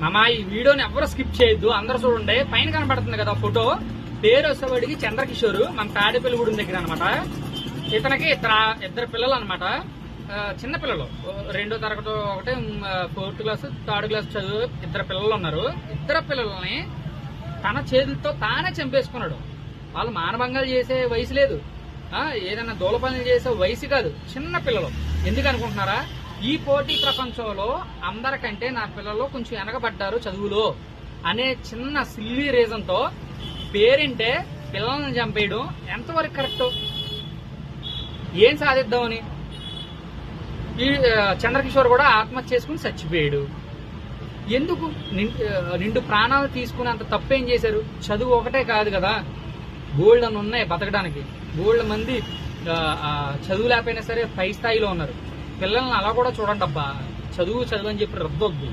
మామ ఈ వీడియోని ఎవరు స్కిప్ చేయొద్దు అందరూ చూడండి. పైన కనబడుతుంది కదా ఫోటో. పేరు వచ్చేవాడికి చంద్రకిషోర్ మన తాడేపల్లిగూడెం దగ్గర అనమాట ఇతనికి ఇద్దరు ఇద్దరు పిల్లలు అనమాట చిన్న పిల్లలు. రెండో తరగతి ఒకటి ఫోర్త్ క్లాస్ థర్డ్ క్లాస్ చదువు ఇద్దరు పిల్లలు ఉన్నారు. ఇద్దరు పిల్లల్ని తన చేతులతో తానే చంపేసుకున్నాడు. వాళ్ళు మానభంగాలు చేసే వయసు లేదు. ఏదైనా దూల పనులు చేసే వయసు కాదు. చిన్న పిల్లలు. ఎందుకు అనుకుంటున్నారా? ఈ పోటీ ప్రపంచంలో అందరికంటే నా పిల్లలు కొంచెం వెనకబడ్డారు చదువులో అనే చిన్న సిల్లీ రీజన్తో పేరెంటే పేరింటే పిల్లల్ని చంపేయడం ఎంతవరకు కరెక్ట్? ఏం సాధిద్దామని? ఈ చంద్రకిషోర్ కూడా ఆత్మహత్య చేసుకుని చచ్చిపోయాడు. ఎందుకు? నిండు ప్రాణాలు తీసుకుని అంత తప్పేం చేశారు? చదువు ఒకటే కాదు కదా. గోల్డ్ అని ఉన్నాయి బతకడానికి గోల్డ్ మంది చదువు లేకపోయినా సరే పై స్థాయిలో ఉన్నారు. పిల్లల్ని అలా కూడా చూడండి అబ్బా. చదువు చదువు అని చెప్పి రద్దొద్దు.